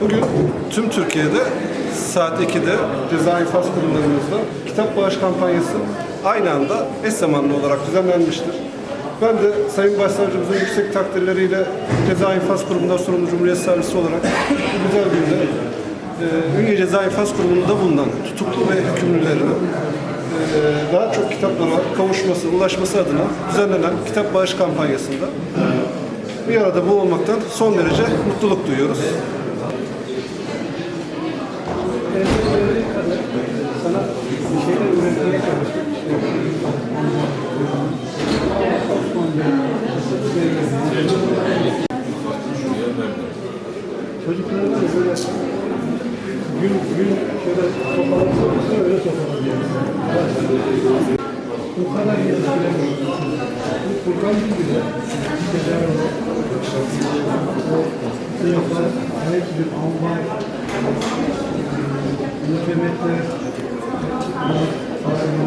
Bugün tüm Türkiye'de saat 2'de ceza infaz kurumlarımızda kitap bağış kampanyası aynı anda eş zamanlı olarak düzenlenmiştir. Ben de Sayın Başsavcımızın yüksek takdirleriyle Ceza İnfaz Kurumu'ndan sorumlu Cumhuriyet Savcısı olarak bu güzel günde e, Ünye Ceza İnfaz Kurumu'nda bulunan tutuklu ve hükümlülerin e, daha çok kitaplara kavuşması, ulaşması adına düzenlenen kitap bağış kampanyasında bir arada bu olmaktan son derece mutluluk duyuyoruz. sana bir şeyler üretmeye çalıştık. Çocuklara da böyle gün gün şöyle toparlansa öyle toparlanıyor. Bu kadar yetiştiremiyor. Bu program bir güzel. Bir şeyler var. O sınıflar, her bir alma, mükemmetler,